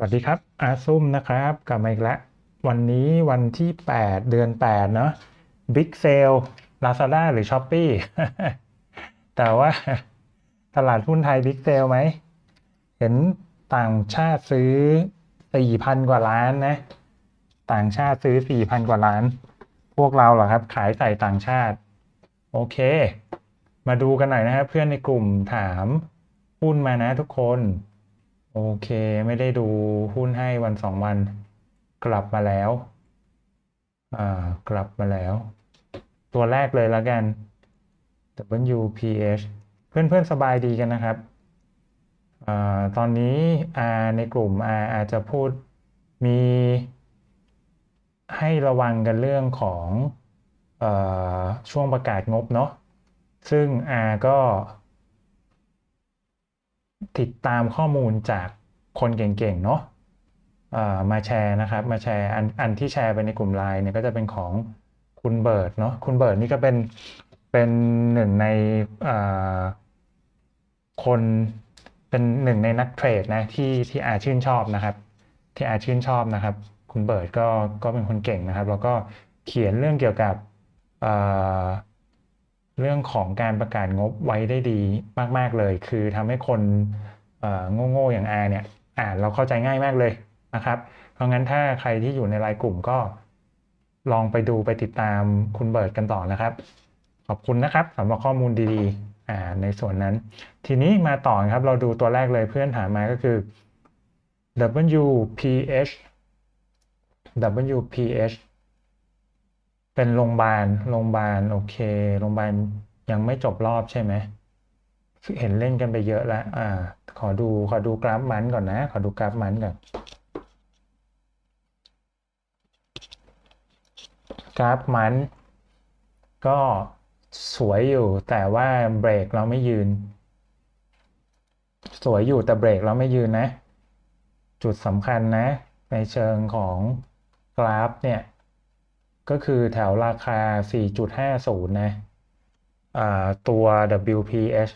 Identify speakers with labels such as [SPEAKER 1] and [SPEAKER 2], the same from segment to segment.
[SPEAKER 1] สวัสดีครับอาซุ่มนะครับกลับมาอีกแล้ววันนี้วันที่ 8 เดือน 8 เนาะบิ๊กเซล Lazada หรือ s h อ p e e แต่ว่าตลาดหุ้นไทยบิ๊กเซลไหม เห็นต่างชาติซื้อ 4,000 กว่าล้านนะ ต่างชาติซื้อ 4,000 กว่าล้าน พวกเราเหรอครับ ขายใส่ต่างชาติ โอเค มาดูกันหน่อยนะครับ เพื่อนในกลุ่มถามหุ้นมานะทุกคน โอเค ไม่ได้ดูหุ้นให้วันสองวัน กลับมาแล้ว อ่า กลับมาแล้ว ตัวแรกเลยแล้วกัน WPH เพื่อนๆ สบายดีกันนะครับอ่าตอนนี้ R ในกลุ่ม R อาจจะพูดมี ให้ระวังกันเรื่องของเออช่วงประกาศงบเนาะซึ่ง R ก็ ติดตามข้อมูลจากคนเก่งๆเนาะมาแชร์นะครับ มาแชร์อันอันที่แชร์ไปในกลุ่มไลน์เนี่ยก็จะเป็นของคุณเบิร์ดเนาะคุณเบิร์ดนี่ก็เป็นเป็นหนึ่งในคนเป็นหนึ่งในนักเทรดนะที่ที่อาชื่นชอบนะครับ ที่อาชื่นชอบนะครับ คุณเบิร์ดก็ก็เป็นคนเก่งนะครับ แล้วก็เขียนเรื่องเกี่ยวกับ เรื่องของการประกาศงบไว้ได้ดีมาก ๆเลย คือทำให้คนโง่ๆอย่างอาเนี่ยอ่านเราเข้าใจง่ายมากเลยนะครับ เพราะงั้นถ้าใครที่อยู่ในไลน์กลุ่มก็ลองไปดูไปติดตามคุณเบิร์ดกันต่อนะครับ ขอบคุณนะครับสำหรับข้อมูลดีๆอ่าในส่วนนั้น ทีนี้มาต่อครับเราดูตัวแรกเลยเพื่อนถามมาก็คือ WPH WPH เป็นโรงพยาบาล โรงพยาบาล โอเค โรงพยาบาลยังไม่จบรอบใช่ไหม เห็นเล่นกันไปเยอะแล้ว อ่า ขอดู ขอดูกราฟมันก่อนนะ ขอดูกราฟมันก่อน กราฟมัน ก็สวยอยู่ แต่ว่าเบรกเราไม่ยืน สวยอยู่แต่เบรกเราไม่ยืนนะ จุดสำคัญนะ ในเชิงของกราฟเนี่ย ก็คือแถวราคา 4.50 นะตัว WPH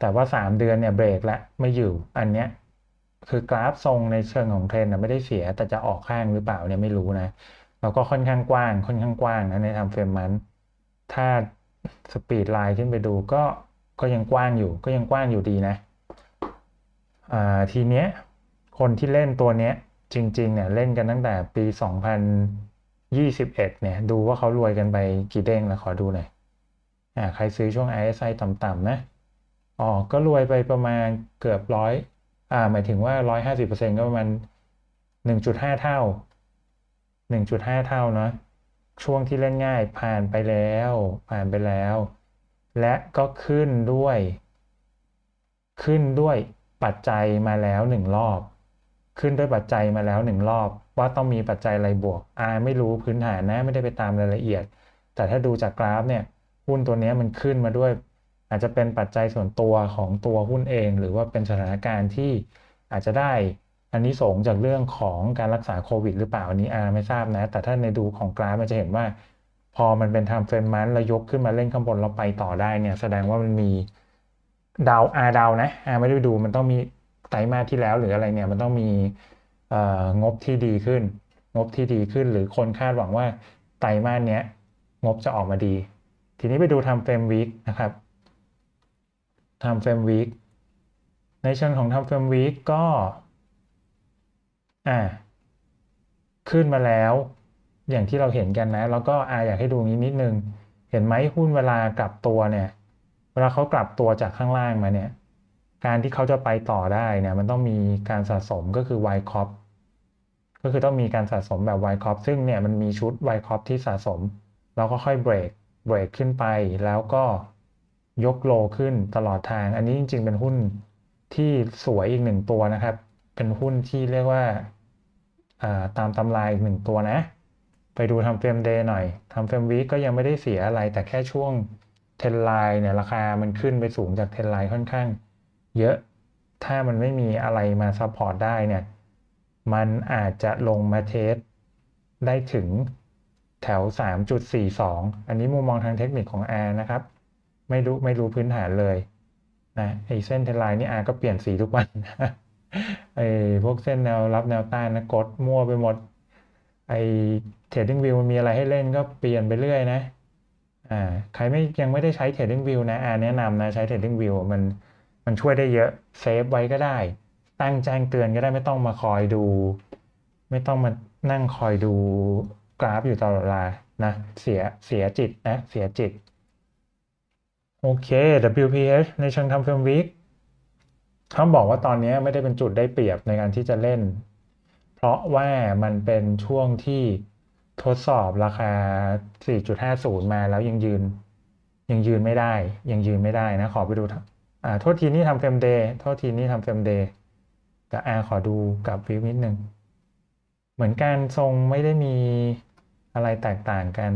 [SPEAKER 1] แต่ว่า 3 เดือนเนี่ยเบรกแล้วไม่อยู่อันเนี้ยคือกราฟทรงในเชิงของเทรนด์นะไม่ได้เสีย แต่จะออกข้างหรือเปล่าเนี่ยไม่รู้นะแล้วก็ค่อนข้างกว้างค่อนข้างกว้างนะในทำเฟรมมันถ้าสปีดไลน์ขึ้นไปดูก็ก็ยังกว้างอยู่ ก็ยังกว้างอยู่ดีนะทีเนี้ยคนที่เล่นตัวเนี้ยจริงๆเนี่ยเล่นกันตั้งแต่ปี 2021เอ็ดเนี่ยดูว่าเขารวยกันไปกี่เด้งแล้วขอดูหน่อยอ่าใครซื้อช่วง RSI ต่ำๆนะอ๋อก็รวยไปประมาณเกือบร้อยอ่าหมายถึงว่า150%ก็ประมาณ1.5เท่า1.5เท่าเนาะช่วงที่เล่นง่ายผ่านไปแล้ว ผ่านไปแล้ว และก็ขึ้นด้วย ขึ้นด้วยปัจจัยมาแล้วหนึ่งรอบ ขึ้นด้วยปัจจัยมาแล้วหนึ่งรอบ ว่าต้องมีปัจจัยอะไรบวกอาไม่รู้พื้นฐานนะไม่ได้ไปตามรายละเอียด แต่ถ้าดูจากกราฟเนี่ยหุ้นตัวนี้มันขึ้นมาด้วย อาจจะเป็นปัจจัยส่วนตัวของตัวหุ้นเอง หรือว่าเป็นสถานการณ์ที่อาจจะได้อันนี้สงจากเรื่องของการรักษาโควิดหรือเปล่าอันนี้อาไม่ทราบนะ แต่ถ้าในดูของกราฟมันจะเห็นว่า พอมันเป็นทำเฟรมมันแล้วยกขึ้นมาเล่นข้างบนเราไปต่อได้เนี่ยแสดงว่ามันมีดาวอาดาวนะอาไม่ได้ดูมันต้องมีไตรมาสที่แล้วหรืออะไรเนี่ยมันต้องมี งบที่ดีขึ้น งบที่ดีขึ้น หรือคนคาดหวังว่าไตรมาสเนี้ยงบจะออกมาดี ทีนี้ไปดูทำเฟรมวีคนะครับทำเฟรมวีคในเชิงของทำเฟรมวีคก็อ่าขึ้นมาแล้ว อย่างที่เราเห็นกันนะ แล้วก็อาอยากให้ดูนี้นิดนึง เห็นไหมหุ้นเวลากลับตัวเนี่ย เวลาเขากลับตัวจากข้างล่างมาเนี่ย การที่เขาจะไปต่อได้เนี่ยมันต้องมีการสะสมก็คือ Y c o p ก็คือต้องมีการสะสมแบบ Y c o p ซึ่งเนี่ยมันมีชุด Y c o p ที่สะสมแล้วก็ค่อยเบรกเบรกขึ้นไปแล้วก็ยกโลขึ้นตลอดทาง อันนี้จริง ๆ เป็นหุ้นที่สวยอีกหนึ่งตัวนะครับ เป็นหุ้นที่เรียกว่าตามตำรายอีกหนึ่งตัวนะ ไปดูทำเฟรมเดย์หน่อยทำเฟรมวีก็ยังไม่ได้เสียอะไร แต่แค่ช่วงเทนไลน์เนี่ยราคามันขึ้นไปสูงจากเทนไลน์ค่อนข้าง เยอะถ้ามันไม่มีอะไรมาซัพพอร์ตได้เนี่ย มันอาจจะลงมาเทสได้ถึงแถว 3.42 อันนี้มุมมองทางเทคนิคของ R นะครับ ไม่รู้ไม่รู้พื้นฐานเลยนะไอเส้นเทไลน์นี่ R ก็เปลี่ยนสีทุกวันไอพวกเส้นแนวรับแนวต้านนะกดมั่วไปหมด ไอ้ Trading View มันมีอะไรให้เล่นก็เปลี่ยนไปเรื่อยนะอ่าใครไม่ยังไม่ได้ใช้ Trading View นะอ่าแนะนำนะใช้ Trading View มันมันช่วยได้เยอะเซฟไว้ก็ได้ ตั้งแจ้งเตือนก็ได้ไม่ต้องมาคอยดู ไม่ต้องมานั่งคอยดูกราฟอยู่ตลอดเวลานะเสียเสียจิตนะเสียจิต โอเค WPH ในเชิงทำเฟรมวิกเขาบอกว่าตอนนี้ไม่ได้เป็นจุดได้เปรียบในการที่จะเล่น เพราะว่ามันเป็นช่วงที่ทดสอบราคา 4.50 มาแล้วยังยืน ยังยืนไม่ได้ ยังยืนไม่ได้นะ ขอไปดูอ่าโทษทีนี่ทำเฟรมเดย์โทษทีนี่ทำเฟรมเดย์ แต่อาขอดูกับวิวนิดหนึ่ง เหมือนการทรงไม่ได้มีอะไรแตกต่างกัน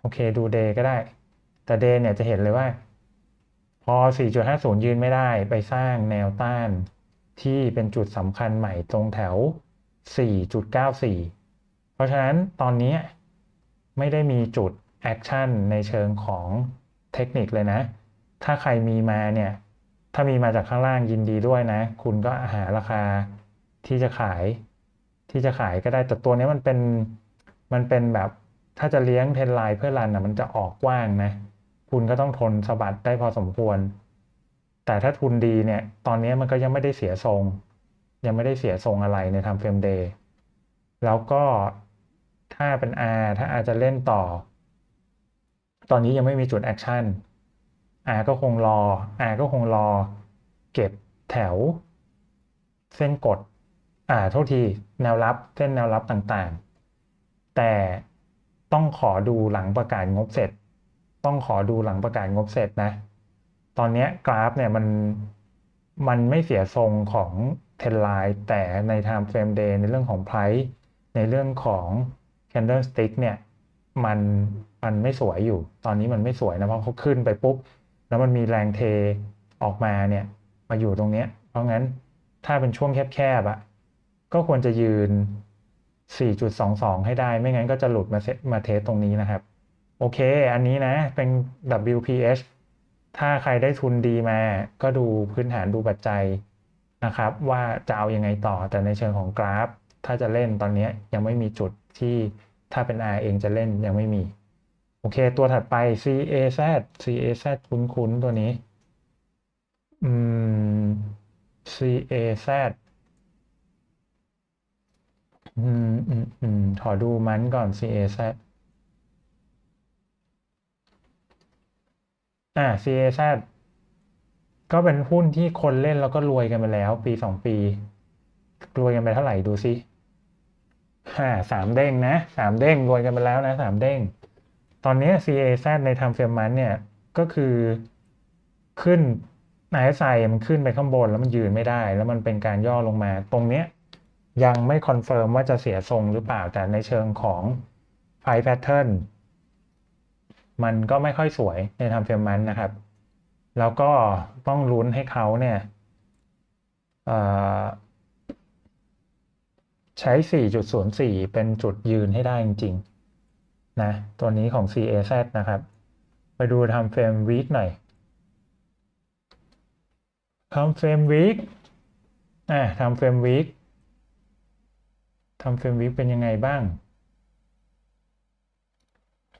[SPEAKER 1] โอเคดูเดย์ก็ได้ แต่เดย์เนี่ยจะเห็นเลยว่า พอ 4.50 ยืนไม่ได้ไปสร้างแนวต้านที่เป็นจุดสำคัญใหม่ตรงแถว 4.94 เพราะฉะนั้นตอนนี้ไม่ได้มีจุดแอคชั่นในเชิงของเทคนิคเลยนะ ถ้าใครมีมาเนี่ย ถ้ามีมาจากข้างล่างยินดีด้วยนะ คุณก็หาราคาที่จะขาย ที่จะขายก็ได้แต่ตัวนี้มันเป็นมันเป็นแบบถ้าจะเลี้ยงเทนไลน์เพื่อรันนะมันจะออกกว้างนะ คุณก็ต้องทนสะบัดได้พอสมควร แต่ถ้าทุนดีเนี่ย ตอนนี้มันก็ยังไม่ได้เสียทรง ยังไม่ได้เสียทรงอะไรในทำเฟรมเดย์แล้วก็ถ้าเป็น R ถ้า R จะเล่นต่อ ตอนนี้ยังไม่มีจุดแอคชั่น R ก็คงรอ R ก็คงรอ เก็บแถว เส้นกด อ่า โทษทีแนวรับเส้นแนวรับต่างๆ แต่ต้องขอดูหลังประกาศงบเสร็จ ต้องขอดูหลังประกาศงบเสร็จนะ ตอนนี้กราฟเนี่ยมันมันไม่เสียทรงของเทรนไลน์แต่ใน time frame day ในเรื่องของ price ในเรื่องของ candlestick เนี่ย มันมันไม่สวยอยู่ ตอนนี้มันไม่สวยนะ เพราะเขาขึ้นไปปุ๊บ แล้วมันมีแรงเทออกมาเนี่ยมาอยู่ตรงเนี้ย เพราะงั้นถ้าเป็นช่วงแคบๆอะ่ะก็ควรจะยืน 4.22 ให้ได้ ไม่งั้นก็จะหลุดมาเซมาเทสตรงนี้นะครับ โอเค อันนี้นะเป็น WPH ถ้าใครได้ทุนดีมา ก็ดูพื้นฐานดูปัจจัยนะครับ ว่าจะเอายังไงต่อ แต่ในเชิงของกราฟ ถ้าจะเล่นตอนนี้ยังไม่มีจุดที่ถ้าเป็น R เองจะเล่นยังไม่มี โอเค ตัวถัดไป CAZ CAZ คุ้นๆ ตัวนี้ อืม CAZ อืมอืมอืมขอดูมันก่อน CAZ อ่า CAZ ก็เป็นหุ้นที่คนเล่นแล้วก็รวยกันไปแล้ว ปีสองปี รวยกันไปเท่าไหร่ดูซิฮ่าสามเด้งนะสามเด้งรวยกันไปแล้วนะสามเด้ง ตอนนี้ CAZ ในทำเฟรมมันเนี่ยก็คือขึ้น RSI มันขึ้นไปข้างบนแล้วมันยืนไม่ได้ แล้วมันเป็นการย่อลงมา ตรงเนี้ยยังไม่คอนเฟิร์มว่าจะเสียทรงหรือเปล่าแต่ในเชิงของไพแพทเทิร์นมันก็ไม่ค่อยสวยในทำเฟรมมันนะครับ แล้วก็ต้องลุ้นให้เขาเนี่ยใช้ 4.04 เป็นจุดยืนให้ได้จริงๆ นะตัวนี้ของ CAZ นะครับ ไปดูทำเฟรมวีคหน่อยทำเฟรมวีคอะทำเฟรมวีคทำเฟรมวีคเป็นยังไงบ้าง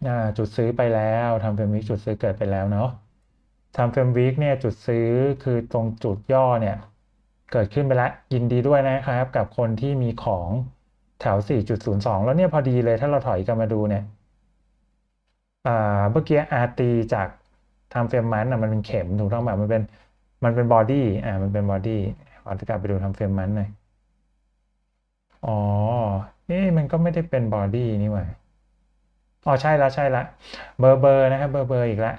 [SPEAKER 1] อ่าจุดซื้อไปแล้วทำเฟรมวีคจุดซื้อเกิดไปแล้วเนาะทำเฟรมวีคเนี่ยจุดซื้อคือตรงจุดย่อเนี่ยเกิดขึ้นไปแล้วยินดีด้วยนะครับ กับคนที่มีของแถว 4.02 แล้วเนี่ยพอดีเลยถ้าเราถอยกันมาดูเนี่ย เมื่อกี้อาร์ตีจากทำเฟรมมันอะมันเป็นเข็มถูกต้องไหมมันเป็นมันเป็นบอดี้อ่ามันเป็นบอดี้ขอกลับไปดูทำเฟรมมันหน่อยอ๋อเอ๊ะมันก็ไม่ได้เป็นบอดี้นี่หว่าอ๋อใช่แล้วใช่ละเบอร์เบอร์นะครับเบอร์เบอร์อีกละ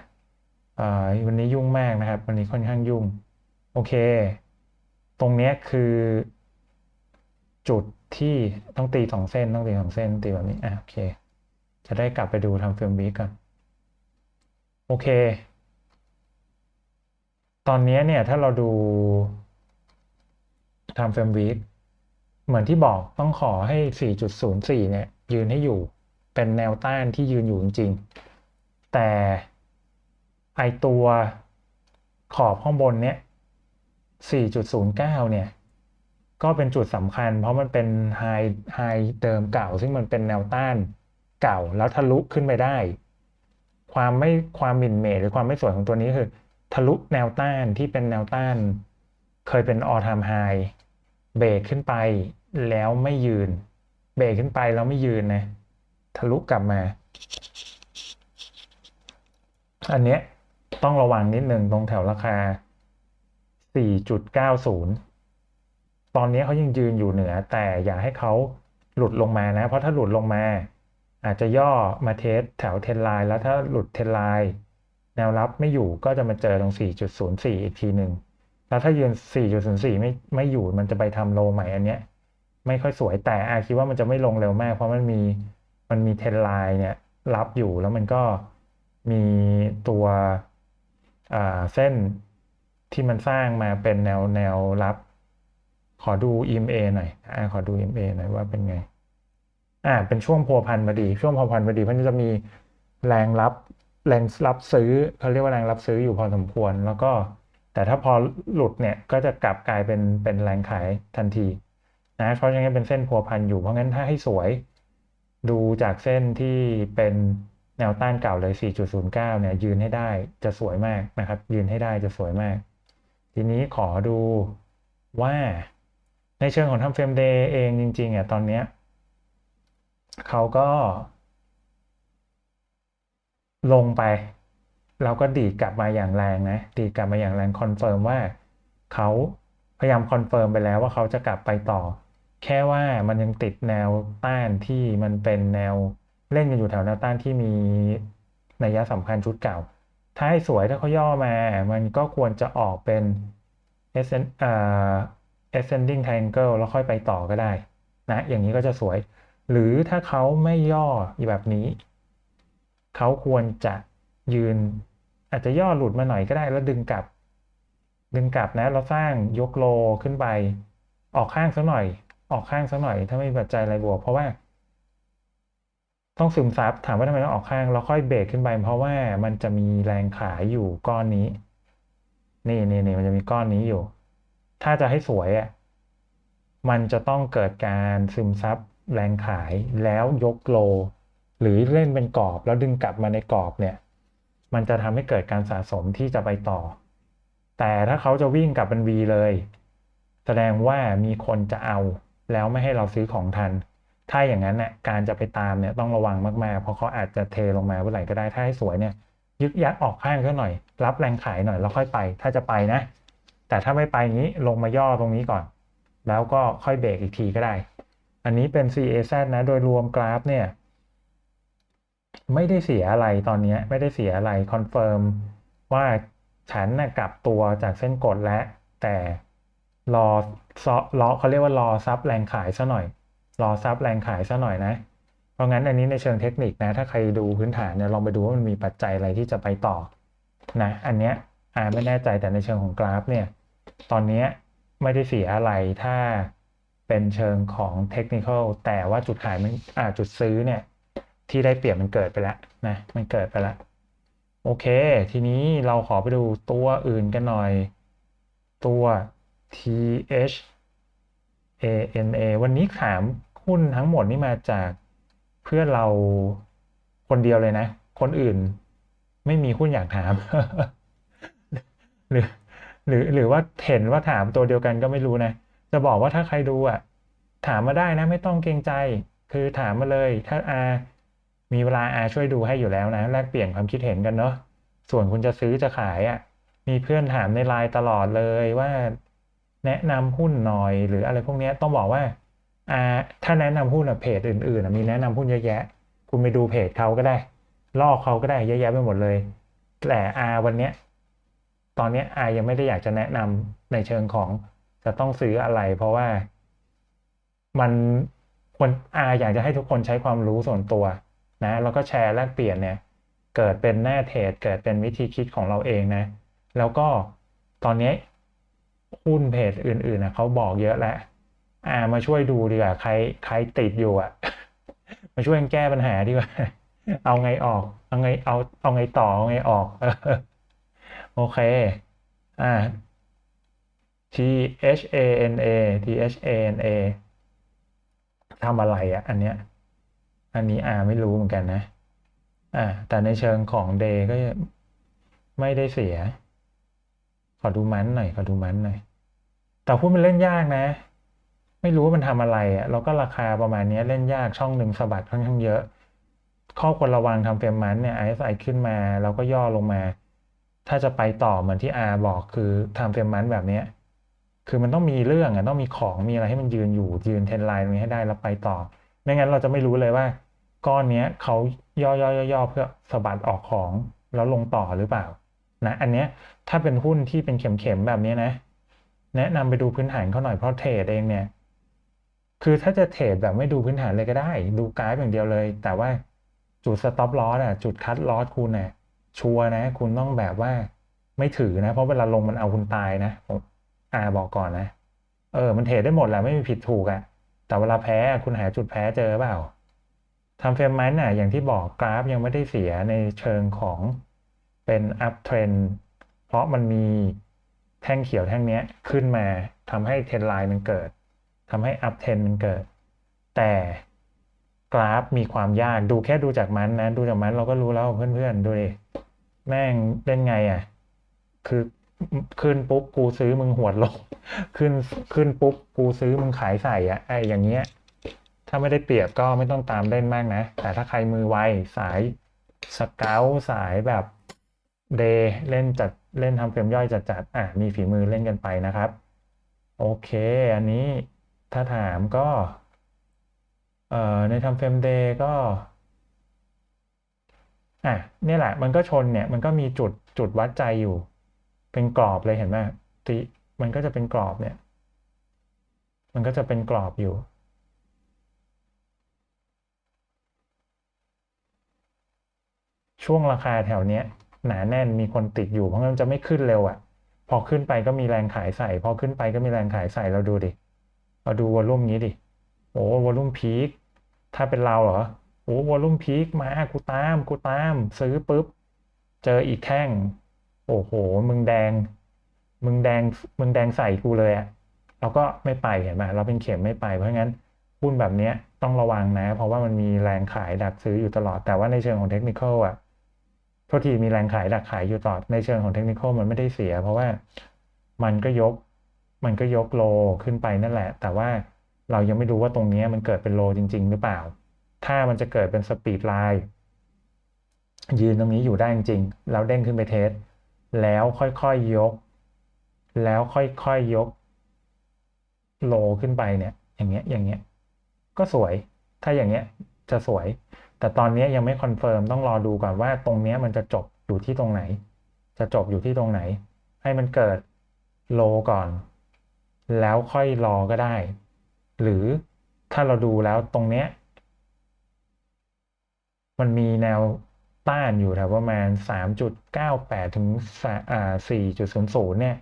[SPEAKER 1] อ่าวันนี้ยุ่งมากนะครับ วันนี้ค่อนข้างยุ่ง โอเค ตรงนี้คือ จุดที่ต้องตีสองเส้นต้องตีสองเส้นตีแบบนี้อะโอเค จะได้กลับไปดูทำเฟรมวีก่อน โอเค ตอนนี้เนี่ยถ้าเราดู time frame week เหมือนที่บอกต้องขอให้ 4.04 เนี่ย ยืนให้อยู่เป็นแนวต้านที่ยืนอยู่จริง ๆ แต่ไอตัวขอบข้างบนเนี่ย 4.09 เนี่ย ก็เป็นจุดสำคัญ เพราะมันเป็นไฮไฮเดิมเก่า ซึ่งมันเป็นแนวต้านเก่าแล้วทะลุขึ้นไปได้ ความไม่ความหมิ่นเหม่หรือความไม่สวยของตัวนี้คือ ทะลุแนวต้านที่เป็นแนวต้าน เคยเป็น all time high เบรกขึ้นไปแล้วไม่ยืน เบรกขึ้นไปแล้วไม่ยืนนะ ทะลุกลับมา อันเนี้ยต้องระวังนิดนึงตรงแถวราคา 4.90 ตอนนี้เขายังยืนอยู่เหนือ แต่อย่าให้เขาหลุดลงมานะ เพราะถ้าหลุดลงมา อาจจะย่อมาเทสแถวเทนไลน์แล้วถ้าหลุดเทนไลน์แนวรับไม่อยู่ก็จะมาเจอตรง 4.04 อีกทีหนึ่งแล้วถ้ายืน 4.04 ไม่ไม่อยู่มันจะไปทำโลใหม่อันเนี้ย ไม่ค่อยสวยแต่อาคิดว่ามันจะไม่ลงเร็วมาก เพราะมันมีมันมีเทนไลน์เนี่ยรับอยู่แล้วมันก็มีตัวอ่าเส้นที่มันสร้างมาเป็นแนวแนวรับ ขอดู EMA หน่อยอาขอดู EMA หน่อยว่าเป็นไง อ่าเป็นช่วงพัวพันพอดี ช่วงพัวพันพอดีมันจะมีแรงรับแรงรับซื้อเขาเรียกว่าแรงรับซื้ออยู่พอสมควร แล้วก็ แต่ถ้าพอหลุดเนี่ยก็จะกลับกลายเป็นเป็นแรงขายทันทีนะเพราะฉะนั้นเป็นเส้นพัวพันอยู่เพราะงั้นถ้าให้สวย ดูจากเส้นที่เป็นแนวต้านเก่าเลย 4.09 เนี่ย ยืนให้ได้จะสวยมากนะครับ ยืนให้ได้จะสวยมาก ทีนี้ขอดูว่าในเชิงของทำเฟรมเดย์เองจริงๆอะตอนเนี้ย เขาก็ ลงไป เราก็ดีกลับมาอย่างแรงนะ ดีกลับมาอย่างแรงคอนเฟิร์มว่าเขาพยายามคอนเฟิร์มไปแล้วว่าเขาจะกลับไปต่อ แค่ว่ามันยังติดแนวต้านที่มันเป็นแนวเล่นกันอยู่แถวแนวต้านที่มีนัยสำคัญชุดเก่า ถ้าให้สวยถ้าเขาย่อมา มันก็ควรจะออกเป็น ascend อ่า ascending triangle แล้วค่อยไปต่อก็ได้นะ อย่างนี้ก็จะสวย หรือถ้าเขาไม่ย่อแบบนี้ เขาควรจะยืน อาจจะย่อหลุดมาหน่อยก็ได้แล้วดึงกลับ ดึงกลับนะเราสร้างยกโลขึ้นไป ออกข้างสักหน่อย ออกข้างสักหน่อย ถ้าไม่มีปัจจัยอะไรบวกเพราะว่า ต้องซึมซับถามว่าทำไมต้องออกข้างแล้วค่อยเบรกขึ้นไป เพราะว่ามันจะมีแรงขายอยู่ก้อนนี้ นี่นี่นี่มันจะมีก้อนนี้อยู่ ถ้าจะให้สวยอะมันจะต้องเกิดการซึมซับ แรงขายแล้วยกโล หรือเล่นเป็นกรอบแล้วดึงกลับมาในกรอบเนี่ย มันจะทำให้เกิดการสะสมที่จะไปต่อ แต่ถ้าเขาจะวิ่งกลับเป็น V เลย แสดงว่ามีคนจะเอา แล้วไม่ให้เราซื้อของทัน ถ้าอย่างนั้นเนี่ยการจะไปตามเนี่ยต้องระวังมากๆ เพราะเขาอาจจะเทลงมาเมื่อไหร่ก็ได้ถ้าให้สวยเนี่ยยึกยักออกข้างก็หน่อย รับแรงขายหน่อยแล้วค่อยไป ถ้าจะไปนะ แต่ถ้าไม่ไปงี้ลงมาย่อตรงนี้ก่อน แล้วก็ค่อยเบรกอีกทีก็ได้ อันนี้เป็น CAZ นะโดยรวมกราฟเนี่ย ไม่ได้เสียอะไรตอนนี้ไม่ได้เสียอะไรคอนเฟิร์มว่าฉันนะ่ะกลับตัวจากเส้นกดแล้วแต่รอซอรอเขาเรียกว่ารอซับแรงขายซะหน่อย รอซับแรงขายซะหน่อยนะ เพราะงั้นอันนี้ในเชิงเทคนิคนะ ถ้าใครดูพื้นฐานเนี่ยลองไปดูว่ามันมีปัจจัยอะไรที่จะไปต่อนะอันเนี้ยอ่าไม่แน่ใจแต่ในเชิงของกราฟเนี่ย ตอนนี้ไม่ได้เสียอะไรถ้า เป็นเชิงของเทคนิคแต่ว่าจุดขายมันอ่าจุดซื้อเนี่ยที่ได้เปรียบมันเกิดไปแล้วนะมันเกิดไปแล้วโอเค ทีนี้เราขอไปดูตัวอื่นกันหน่อย ตัว TH ANA วันนี้ถามหุ้นทั้งหมดนี่มาจากเพื่อนเราคนเดียวเลยนะ คนอื่นไม่มีหุ้นอยากถาม หรือหรือหรือว่าเห็นว่าถามตัวเดียวกันก็ไม่รู้นะ จะบอกว่าถ้าใครดูอะ ถามมาได้นะไม่ต้องเกรงใจ คือถามมาเลย ถ้าอามีเวลาอาช่วยดูให้อยู่แล้วนะ แลกเปลี่ยนความคิดเห็นกันเนาะส่วนคุณจะซื้อจะขายอะ มีเพื่อนถามในไลน์ตลอดเลยว่า แนะนำหุ้นหน่อยหรืออะไรพวกนี้ต้องบอกว่าอาถ้าแนะนำหุ้นอะเพจอื่นๆอะมีแนะนำหุ้นเยอะแยะ คุณไปดูเพจเขาก็ได้ ลอกเขาก็ได้เยอะแยะไปหมดเลย แต่อาวันเนี้ยตอนนี้อายังไม่ได้อยากจะแนะนำในเชิงของ จะต้องซื้ออะไร เพราะว่ามันควรอาอยากจะให้ทุกคนใช้ความรู้ส่วนตัวนะแล้วก็แชร์แลกเปลี่ยนเนี่ย เกิดเป็นหน้าเทรดเกิดเป็นวิธีคิดของเราเองนะ แล้วก็ตอนนี้หุ้นเพจอื่นๆนะเขาบอกเยอะแล้วอามาช่วยดูดีกว่าใครใครติดอยู่อะ มาช่วยแก้ปัญหาดีกว่า เอาไงออกเอาไงเอาเอาไงต่อเอาไงออกโอเค อ่า T H A N A T H A N A ทำอะไรอะอันเนี้ย อันนี้อาไม่รู้เหมือนกันนะ อ่า แต่ในเชิงของ day ก็ไม่ได้เสีย ขอดูมันหน่อย ขอดูมันหน่อย แต่พูดมันเล่นยากนะ ไม่รู้ว่ามันทำอะไรอะแล้วก็ราคาประมาณนี้เล่นยากช่องหนึ่งสะบัดค่อนข้างเยอะ ข้อควรระวังทำเฟรมมันเนี่ย RSI ขึ้นมา แล้วก็ย่อลงมา ถ้าจะไปต่อเหมือนที่อาบอกคือทำเฟรมมันแบบเนี้ย คือมันต้องมีเรื่องอะต้องมีของมีอะไรให้มันยืนอยู่ยืนเทรนไลน์ตรงนี้ให้ได้แล้วไปต่อ ไม่งั้นเราจะไม่รู้เลยว่า ก้อนเนี้ยเขาย่อย่อย่อย่อเพื่อสะบัดออกของแล้วลงต่อหรือเปล่านะอันเนี้ยถ้าเป็นหุ้นที่เป็นเข็มๆแบบนี้นะ แนะนำไปดูพื้นฐานเขาหน่อยเพราะเทรดเองเนี่ยคือถ้าจะเทรดแบบไม่ดูพื้นฐานเลยก็ได้ ดูกราฟอย่างเดียวเลย แต่ว่าจุดสต็อปลอสอะจุดคัดลอสคุณน่ะชัวร์นะ คุณต้องแบบว่าไม่ถือนะ เพราะเวลาลงมันเอาคุณตายนะผม อาบอกก่อนนะ เออ มันเทรดได้หมดแหละไม่มีผิดถูกอะ่ะแต่เวลาแพ้คุณหาจุดแพ้เจอเปล่าทำเฟรมมันน่ะอย่างที่บอกกราฟยังไม่ได้เสียในเชิงของเป็นอัพเทรนเพราะมันมีแท่งเขียวแท่งเนี้ยขึ้นมาทำให้เทรนไลน์มันเกิดทำให้อัพเทรนมันเกิด แต่กราฟมีความยากดูแค่ดูจากมันนะ ดูจากมันเราก็รู้แล้วเพื่อนๆดูดิแม่งเล่นไงอะ คือ ขึ้นปุ๊บกูซื้อมึงหวดลง ขึ้นขึ้นปุ๊บกูซื้อมึงขายใส่อะไออย่างเงี้ย ถ้าไม่ได้เปรียบก็ไม่ต้องตามเล่นมากนะ แต่ถ้าใครมือไวสายสเกลสายแบบเดย์เล่นจัดเล่นทำเฟรมย่อยจัดจัดอะมีฝีมือเล่นกันไปนะครับ โอเค อันนี้ถ้าถามก็ เอ่อในทำเฟรมเดย์ก็อะนี่แหละมันก็ชนเนี่ยมันก็มีจุดจุดวัดใจอยู่ เป็นกรอบเลยเห็นไหมติมันก็จะเป็นกรอบเนี่ย มันก็จะเป็นกรอบอยู่ ช่วงราคาแถวเนี้ย หนาแน่นมีคนติดอยู่เพราะงั้นจะไม่ขึ้นเร็วอะ่ะ พอขึ้นไปก็มีแรงขายใส่ พอขึ้นไปก็มีแรงขายใส่เราดูดิเราดูวอลลุ่มนี้ดิโอ้วอลลุ่มพีคถ้าเป็นเราเหรอโอ้วอลลุ่มพีคมากูตามกูตาม ซื้อปุ๊บ เจออีกแท่ง โอ้โห มึงแดง มึงแดง มึงแดงใส่กูเลยอะเราก็ไม่ไปเห็นไหมเราเป็นเข็มไม่ไป เพราะงั้นหุ้นแบบเนี้ยต้องระวังนะ เพราะว่ามันมีแรงขายดักซื้ออยู่ตลอด แต่ว่าในเชิงของเทคนิคอะโทษทีมีแรงขายดักขายอยู่ตลอด ในเชิงของเทคนิคมันไม่ได้เสีย เพราะว่ามันก็ยก มันก็ยกโลขึ้นไปนั่นแหละ แต่ว่าเรายังไม่รู้ว่าตรงนี้มันเกิดเป็นโลจริง ๆ หรือเปล่า ถ้ามันจะเกิดเป็นสปีดไลน์ยืนตรงนี้อยู่ได้จริงๆแล้วเด้งขึ้นไปเทส แล้วค่อยๆยก แล้วค่อยๆยก โลขึ้นไปเนี่ย อย่างเงี้ยอย่างเงี้ยก็สวย ถ้าอย่างเงี้ยจะสวย แต่ตอนนี้ยังไม่คอนเฟิร์มต้องรอดูก่อนว่าตรงเนี้ยมันจะจบอยู่ที่ตรงไหน จะจบอยู่ที่ตรงไหน ให้มันเกิดโลก่อน แล้วค่อยรอก็ได้ หรือถ้าเราดูแล้วตรงเนี้ยมันมีแนว ต้านอยู่แถวประมาณ 3.98 ถึงอ่า4.00 เนี่ย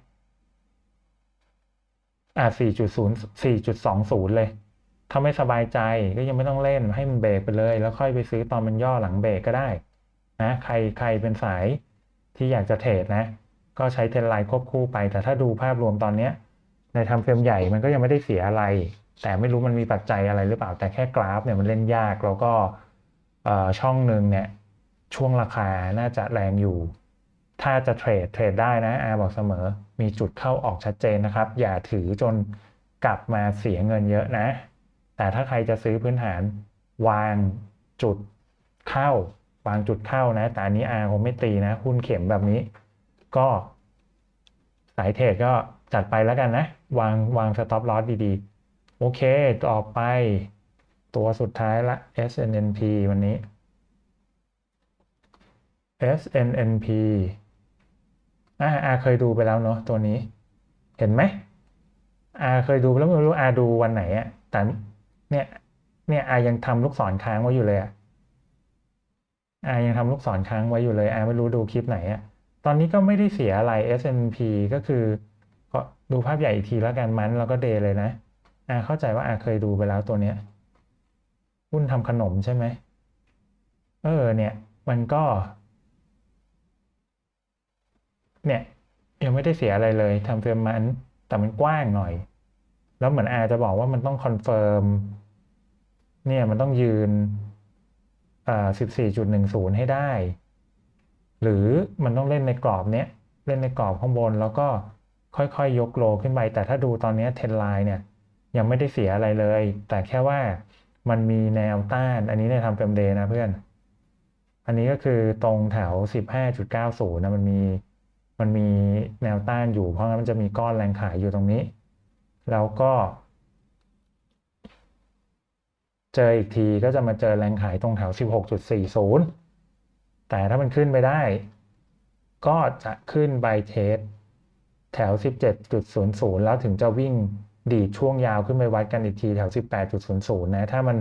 [SPEAKER 1] อ่า4.0 4.20 เลย ถ้าไม่สบายใจก็ยังไม่ต้องเล่นให้มันเบรกไปเลย แล้วค่อยไปซื้อตอนมันย่อหลังเบรกก็ได้นะใครใครเป็นสายที่อยากจะเทรดนะ ก็ใช้เทรนไลน์ควบคู่ไป แต่ถ้าดูภาพรวมตอนเนี้ยในทำเฟรมใหญ่มันก็ยังไม่ได้เสียอะไร แต่ไม่รู้มันมีปัจจัยอะไรหรือเปล่าแต่แค่กราฟเนี่ยมันเล่นยากแล้วก็ช่องหนึ่งเนี่ย ช่วงราคาน่าจะแรงอยู่ ถ้าจะเทรดเทรดได้นะอาบอกเสมอ มีจุดเข้าออกชัดเจนนะครับ อย่าถือจนกลับมาเสียเงินเยอะนะ แต่ถ้าใครจะซื้อพื้นฐานวางจุดเข้า วางจุดเข้านะ แต่อันนี้อาคงไม่ตีนะ หุ้นเข็มแบบนี้ ก็สายเทรดก็จัดไปแล้วกันนะ วางวางสต็อปลอสดีๆ โอเค ต่อไปตัวสุดท้ายละ SNNP วันนี้ SNNP อ่าอาเคยดูไปแล้วเนาะตัวนี้ เห็นไหมอาเคยดูแล้วไม่รู้อาดูวันไหนอะแต่เนี่ยเนี่ยอายังทำลูกศรค้างไว้อยู่เลยอะอายังทำลูกศรค้างไว้อยู่เลยอาไม่รู้ดูคลิปไหนอะตอนนี้ก็ไม่ได้เสียอะไร S&P ก็คือก็ดูภาพใหญ่อีกทีแล้วกันมันแล้วก็เดย์เลยนะอาเข้าใจว่าอาเคยดูไปแล้วตัวเนี้ยหุ้นทำขนมใช่ไหมเออเนี่ย มันก็ เนี่ยยังไม่ได้เสียอะไรเลยทำเฟรมมันแต่มันกว้างหน่อย แล้วเหมือนอาจะบอกว่ามันต้องคอนเฟิร์มเนี่ยมันต้องยืนอ่าสิบสี่จุดหนึ่งศูนย์ให้ได้ หรือมันต้องเล่นในกรอบเนี้ยเล่นในกรอบข้างบนแล้วก็ค่อยๆยยกโลขึ้นไป แต่ถ้าดูตอนเนี้เทนไลน์เนี่ยยังไม่ได้เสียอะไรเลย แต่แค่ว่ามันมีแนวต้าน อันนี้ในทำเฟรมเดย์นะเพื่อน อันนี้ก็คือตรงแถว 15.90นะมันมี มันมีแนวต้านอยู่ เพราะงั้นมันจะมีก้อนแรงขายอยู่ตรงนี้ แล้วก็ เจออีกทีก็จะมาเจอแรงขายตรงแถว 16.40 แต่ถ้ามันขึ้นไปได้ ก็จะขึ้นไปเทสแถว 17.00 แล้วถึงจะวิ่งดีดช่วงยาวขึ้นไปวัดกันอีกทีแถว 18.00 นะ ถ้ามัน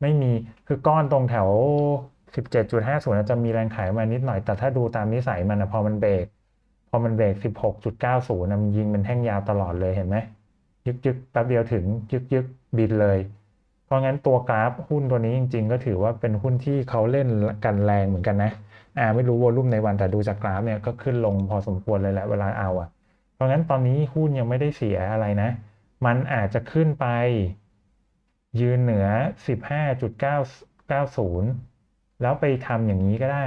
[SPEAKER 1] ไม่มีคือก้อนตรงแถว 17.50จะมีแรงขายมานิดหน่อย แต่ถ้าดูตามนิสัยมันนะพอมันเบรก อมันเบรก16.90นะมันยิงเป็นแท่งยาวตลอดเลยเห็นไหมยึกยึกแป๊บเดียวถึงยึกยึกบินเลย เพราะงั้นตัวกราฟหุ้นตัวนี้จริง ๆ ก็ถือว่าเป็นหุ้นที่เขาเล่นกันแรงเหมือนกันนะอ่าไม่รู้วอลุ่มในวันแต่ดูจากกราฟเนี่ยก็ขึ้นลงพอสมควรเลยแหละเวลาเอาอะ เพราะงั้นตอนนี้หุ้นยังไม่ได้เสียอะไรนะ มันอาจจะขึ้นไป ยืนเหนือ 15.990 แล้วไปทำอย่างนี้ก็ได้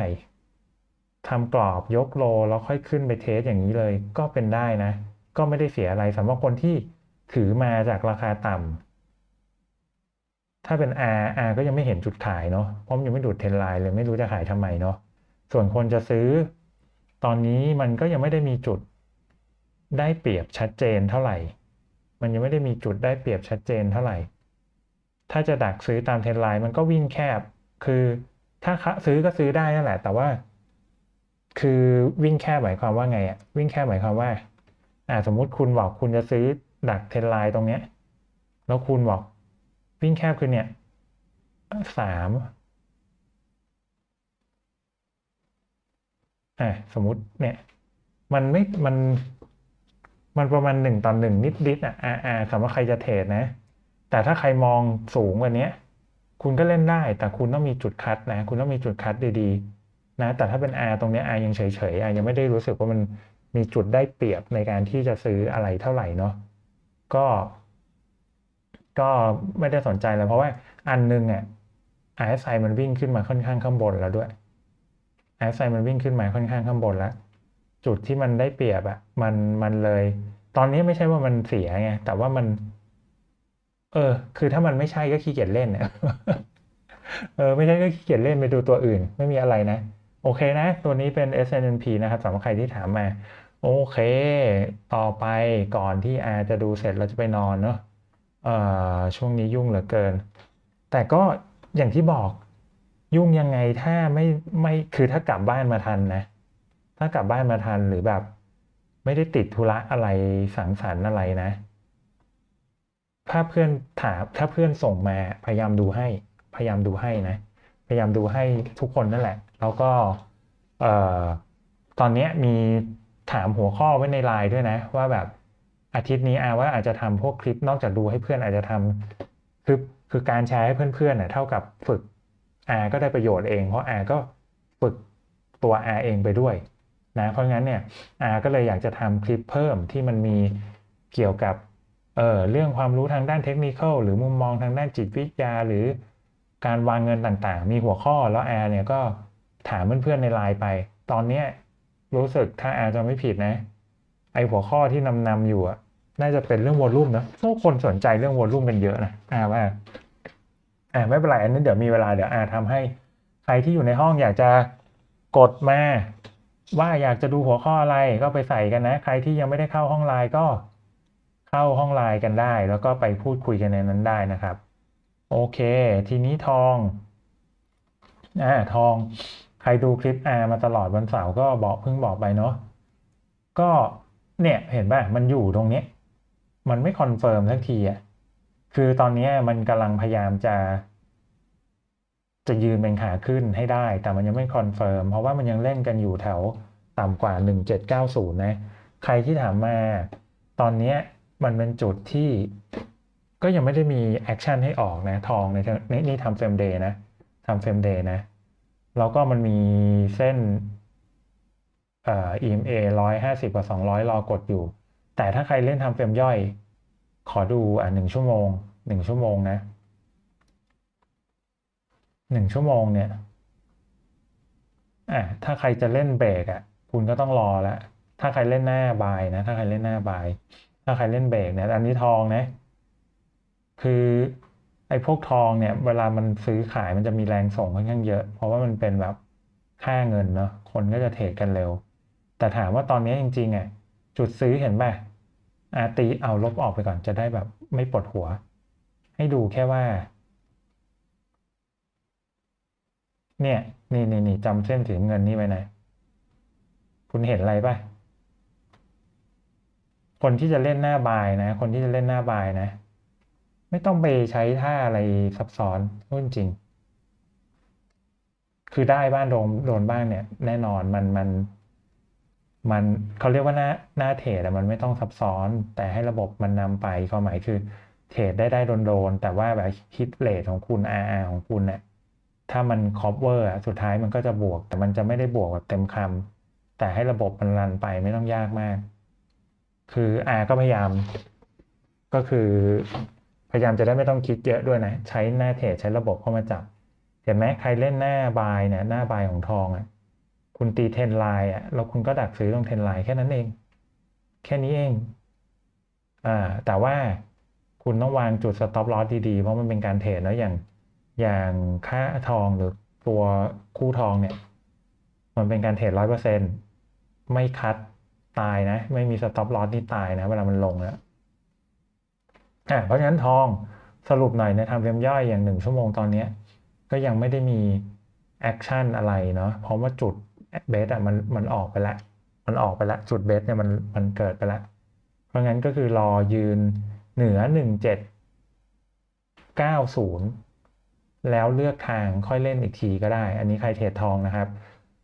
[SPEAKER 1] ทำกรอบยกโลแล้วค่อยขึ้นไปเทสอย่างนี้เลยก็เป็นได้นะ ก็ไม่ได้เสียอะไรสำหรับคนที่ถือมาจากราคาต่ำถ้าเป็น R R ก็ยังไม่เห็นจุดขายเนาะเพราะมันยังไม่ดูดเทนไลน์เลยไม่รู้จะขายทำไมเนาะส่วนคนจะซื้อ ตอนนี้มันก็ยังไม่ได้มีจุดได้เปรียบชัดเจนเท่าไหร่ มันยังไม่ได้มีจุดได้เปรียบชัดเจนเท่าไหร่ ถ้าจะดักซื้อตามเทนไลน์มันก็วิ่งแคบ คือถ้าซื้อก็ซื้อได้นั่นแหละ แต่ว่า คือวิ่งแคบหมายความว่าไงอะวิ่งแคบหมายความว่าอ่าสมมุติคุณบอกคุณจะซื้อดักเทนไลน์ตรงเนี้ย แล้วคุณบอกวิ่งแคบคือเนี่ยสามอะสมมุติเนี่ย มันไม่มัน มันประมาณหนึ่งต่อหนึ่งนิดนิดอะอ่าอ่าสำหรับใครจะเทรดนะ แต่ถ้าใครมองสูงกว่านี้คุณก็เล่นได้ แต่คุณต้องมีจุดคัดนะ คุณต้องมีจุดคัดดีๆ นะแต่ถ้าเป็น R ตรงนี้ R ยังเฉยๆ R ยังไม่ได้รู้สึกว่ามันมีจุดได้เปรียบในการที่จะซื้ออะไรเท่าไหร่เนาะก็ ก็ไม่ได้สนใจแล้วเพราะว่าอันนึงอะ RSI มันวิ่งขึ้นมาค่อนข้างข้างบนแล้วด้วย RSI มันวิ่งขึ้นมาค่อนข้างข้างบนแล้ว จุดที่มันได้เปรียบอะมันมันเลย ตอนนี้ไม่ใช่ว่ามันเสียไงแต่ว่ามัน เออ คือถ้ามันไม่ใช่ก็ขี้เกียจเล่นเนี่ยเออไม่ใช่ก็ขี้เกียจเล่นไปดูตัวอื่น ไม่มีอะไรนะ โอเคนะ ตัวนี้เป็น SNP นะครับสำหรับใครที่ถามมา โอเค ต่อไปก่อนที่อาจะดูเสร็จเราจะไปนอนเนาะช่วงนี้ยุ่งเหลือเกิน แต่ก็อย่างที่บอกยุ่งยังไงถ้าไม่ไม่คือถ้ากลับบ้านมาทันนะ ถ้ากลับบ้านมาทันหรือแบบ ไม่ได้ติดธุระอะไรสังสรรค์อะไรนะ ถ้าเพื่อนถามถ้าเพื่อนส่งมาพยายามดูให้ พยายามดูให้นะ พยายามดูให้ทุกคนนั่นแหละ แล้วก็ตอนนี้มีถามหัวข้อไว้ในไลน์ด้วยนะ ว่าแบบอาทิตย์นี้อาว่าอาจจะทำพวกคลิปนอกจากดูให้เพื่อนอาจจะทำคือคือการแชร์ให้เพื่อนๆเน่ยเท่ากับฝึกอาก็ได้ประโยชน์เอง เพราะอาก็ฝึกตัวอาเองไปด้วยนะเพราะงั้นเนี่ยอาก็เลยอยากจะทำคลิปเพิ่มที่มันมีเกี่ยวกับเออเรื่องความรู้ทางด้านเทคนิคหรือมุมมองทางด้านจิตวิทยาหรือการวางเงินต่างๆ มีหัวข้อแล้วแอร์เนี่ยก็ ถามเพื่อนๆในไลน์ไป ตอนเนี้ยรู้สึกถ้าแอร์จะไม่ผิดนะ ไอหัวข้อที่นำนำอยู่อะน่าจะเป็นเรื่องวอลลุ่มนะทุกคนสนใจเรื่องวอลลุ่มกันเยอะนะอาว่าอ่าไม่เป็นไรอันนี้เดี๋ยวมีเวลาเดี๋ยวอาทำให้ใครที่อยู่ในห้องอยากจะกดมาว่าอยากจะดูหัวข้ออะไรก็ไปใส่กันนะ ใครที่ยังไม่ได้เข้าห้องไลน์ก็เข้าห้องไลน์กันได้ แล้วก็ไปพูดคุยกันในนั้นได้นะครับ โอเค ทีนี้ทองอ่าทอง รดูคลิปอามาตลอดวันเสาร์ก็บอกเพิ่งบอกไปเนาะก็เนี่ยเห็นป่ะมันอยู่ตรงนี้ มันไม่คอนเฟิร์มสักทีอะคือตอนนี้มันกำลังพยายามจะ จะยืนเป็นขาขึ้นให้ได้ แต่มันยังไม่คอนเฟิร์มเพราะว่ามันยังเล่นกันอยู่แถวต่ำกว่า 1790 นะ ใครที่ถามมา ตอนนี้มันเป็นจุดที่ก็ยังไม่ได้มีแอคชั่นให้ออกนะ ทองในนี่นี่ทำเฟรมเดย์นะทำเฟรมเดย์นะ แล้วก็มันมีเส้นเอ่อ EMA 150กับ200รอกดอยู่ แต่ถ้าใครเล่นทำเฟรมย่อย ขอดูอะหนึ่งชั่วโมงหนึ่งชั่วโมงนะหนึ่งชั่วโมงเนี่ยอะถ้าใครจะเล่นเบรกอะ คุณก็ต้องรอแล้วถ้าใครเล่นหน้าบายนะ ถ้าใครเล่นหน้าบาย ถ้าใครเล่นเบรกเนี่ย อันนี้ทองนะ คือ ไอ้พวกทองเนี่ย เวลามันซื้อขายมันจะมีแรงส่งค่อนข้างเยอะ เพราะว่ามันเป็นแบบค่าเงินเนาะคนก็จะเทรดกันเร็ว แต่ถามว่าตอนนี้จริงๆอะจุดซื้อเห็นป่ะอาตีเอาลบออกไปก่อนจะได้แบบไม่ปวดหัว ให้ดูแค่ว่า เนี่ยนี่นี่นี่จำเส้นสีน้ำเงินนี่ไว้นะ คุณเห็นอะไรป่ะ คนที่จะเล่นหน้าบายนะ คนที่จะเล่นหน้าบายนะ ไม่ต้องไปใช้ท่าอะไรซับซ้อนพูดจริง คือได้บ้านโดนโดนบ้างเนี่ย แน่นอนมันมัน มันเขาเรียกว่าหน้าหน้าเทรดอะมันไม่ต้องซับซ้อน แต่ให้ระบบมันนำไปความหมายคือ เทรดได้ได้โดนๆแต่ว่าแบบฮิตเรทของคุณ RR ของคุณเนี่ยถ้ามัน cover อะสุดท้ายมันก็จะบวก แต่มันจะไม่ได้บวกแบบเต็มคำแต่ให้ระบบมันรันไปไม่ต้องยากมาก คือ R ก็พยายาม ก็คือ พยายามจะได้ไม่ต้องคิดเยอะด้วยนะ ใช้หน้าเทรดใช้ระบบเข้ามาจับ เห็นไหมใครเล่นหน้าบายเนี่ยหน้าบายของทองอะคุณตีเทนไลน์อะแล้วคุณก็ดักซื้อตรงเทนไลน์แค่นั้นเอง แค่นี้เองอ่าแต่ว่าคุณต้องวางจุดสต็อปลอสดีๆ เพราะมันเป็นการเทรดแล้วอย่างอย่างค่าทองหรือตัวคู่ทองเนี่ย มันเป็นการเทรดร้อยเปอร์เซ็นต์ไม่คัดตายนะ ไม่มีสต็อปลอสที่ตายนะ เวลามันลงแล้ว เพราะฉะนั้นทองสรุปหน่อยในทำเฟรมย่อยอย่างหนึ่งชั่วโมงตอนเนี้ก็ยังไม่ได้มีแอคชั่นอะไรเนาะเพราะว่าจุดเบสอะมันมันออกไปแล้วมันออกไปแล้วจุดเบสเนี่ยมันมันเกิดไปแล้ว เพราะงั้นก็คือรอยืนเหนือหนึ่งเจ็ดเก้าศูนย์แล้วเลือกทางค่อยเล่นอีกทีก็ได้ อันนี้ใครเทรดทองนะครับ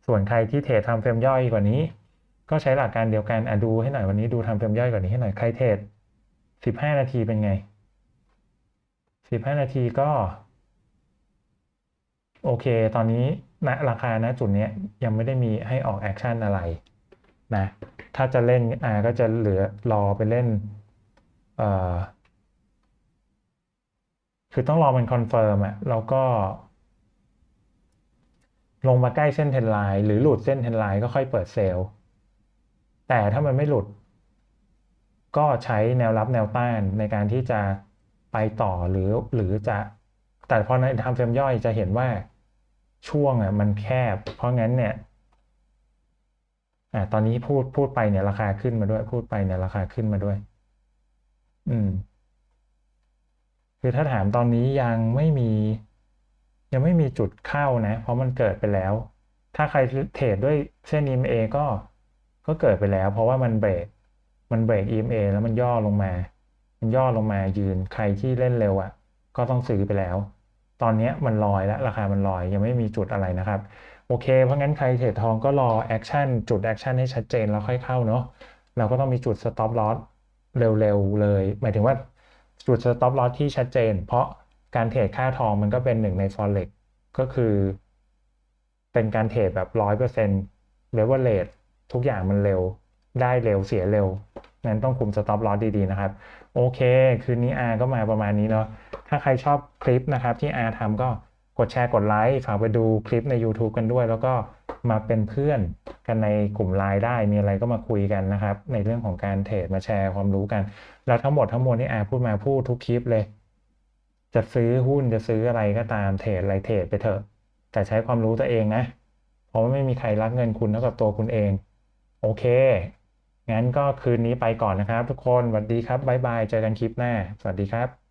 [SPEAKER 1] ส่วนใครที่เทรดทำเฟรมย่อยกว่านี้ ก็ใช้หลักการเดียวกันอะดูให้หน่อยวันนี้ดูทำเฟรมย่อยกว่านี้ให้หน่อยใครเทรด สิบห้านาทีเป็นไงสิบห้านาทีก็ โอเค ตอนนี้ณราคาณจุดนี้ยังไม่ได้มีให้ออกแอคชั่นอะไรนะถ้าจะเล่นอ่าก็จะเหลือรอไปเล่นเอ่อคือต้องรอมันคอนเฟิร์มอะแล้วก็ ลงมาใกล้เส้นเทรนไลน์หรือหลุดเส้นเทรนไลน์ก็ค่อยเปิดเซลล์แต่ถ้ามันไม่หลุด ก็ใช้แนวรับแนวต้านในการที่จะไปต่อหรือหรือจะ แต่พอในทำเฟรมย่อยจะเห็นว่าช่วงอะมันแคบ เพราะงั้นเนี่ยอ่าตอนนี้พูดพูดไปเนี่ยราคาขึ้นมาด้วย พูดไปเนี่ยราคาขึ้นมาด้วย อืม คือถ้าถามตอนนี้ยังไม่มี ยังไม่มีจุดเข้านะ เพราะมันเกิดไปแล้ว ถ้าใครเทรดด้วยเส้น EMA ก็ก็เกิดไปแล้ว เพราะว่ามันเบรก มันเบรก EMA แล้วมันย่อลงมา มันย่อลงมายืนใครที่เล่นเร็วอะ่ะ ก็ต้องซื้อไปแล้ว ตอนนี้มันลอยแล้วราคามันลอยยังไม่มีจุดอะไรนะครับ โอเค เพราะงั้นใครเทรดทองก็รอแอคชั่นจุดแอคชั่นให้ชัดเจนแล้วค่อยเข้าเนาะเราก็ต้องมีจุด stop loss เร็วๆเลย หมายถึงว่าจุด stop loss ที่ชัดเจน เพราะการเทรดค่าทองมันก็เป็นหนึ่งใน forex ก็คือ เป็นการเทรดแบบร้อยเปอร์เซ็นต์เลเวลเลททุกอย่างมันเร็ว ได้เร็วเสียเร็วงั้นต้องคุม stop loss ดีๆนะครับ โอเค คืนนี้อาก็มาประมาณนี้เนาะถ้าใครชอบคลิปนะครับที่อาทำก็กดแชร์กดไลค์ฝากไปดูคลิปใน YouTube กันด้วย แล้วก็มาเป็นเพื่อนกันในกลุ่มไลน์ได้มีอะไรก็มาคุยกันนะครับ ในเรื่องของการเทรดมาแชร์ความรู้กัน แล้วทั้งหมดทั้งมวลที่อาพูดมาพูดทุกคลิปเลย จะซื้อหุ้นจะซื้ออะไรก็ตามเทรดอะไรเทรดไปเถอะ แต่ใช้ความรู้ตัวเองนะ เพราะว่าไม่มีใครรักเงินคุณเท่ากับตัวคุณเอง โอเค งั้นก็คืนนี้ไปก่อนนะครับทุกคนสวัสดีครับบ๊ายบายเจอกันคลิปหน้า สวัสดีครับ